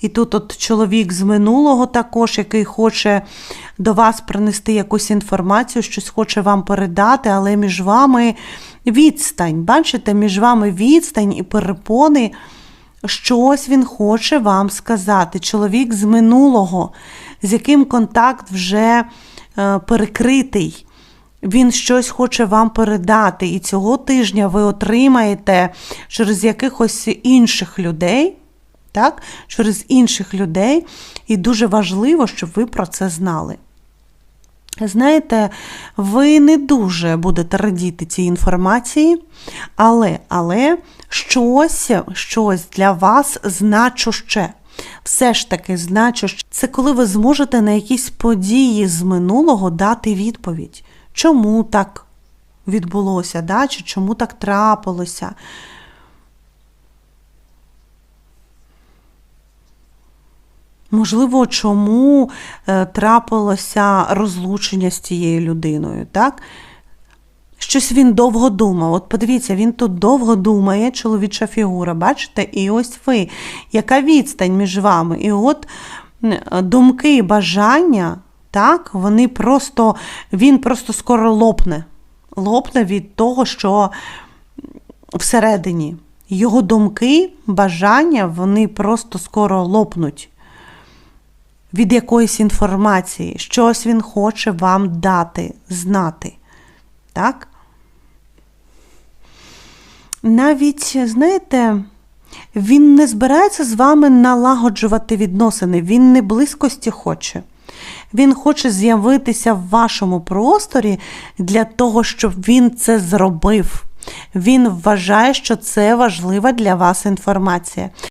І тут от чоловік з минулого також, який хоче до вас принести якусь інформацію, щось хоче вам передати, але між вами відстань. Бачите, між вами відстань і перепони. Щось він хоче вам сказати. Чоловік з минулого, з яким контакт вже е, перекритий. Він щось хоче вам передати, і цього тижня ви отримаєте через якихось інших людей, так? через інших людей, і дуже важливо, щоб ви про це знали. Знаєте, ви не дуже будете радіти цій інформації, але, але щось, щось для вас значуще. Все ж таки значуще. Це коли ви зможете на якісь події з минулого дати відповідь. Чому так відбулося, да? чи чому так трапилося? Можливо, чому е, трапилося розлучення з цією людиною, так? Щось він довго думав. От подивіться, він тут довго думає, чоловіча фігура, бачите? І ось ви, яка відстань між вами? І от думки бажання, так, вони просто, він просто скоро лопне. Лопне від того, що всередині. Його думки, бажання, вони просто скоро лопнуть від якоїсь інформації. Щось він хоче вам дати, знати. Так? Навіть, знаєте, він не збирається з вами налагоджувати відносини, він не близькості хоче. Він хоче з'явитися в вашому просторі для того, щоб він це зробив. Він вважає, що це важлива для вас інформація.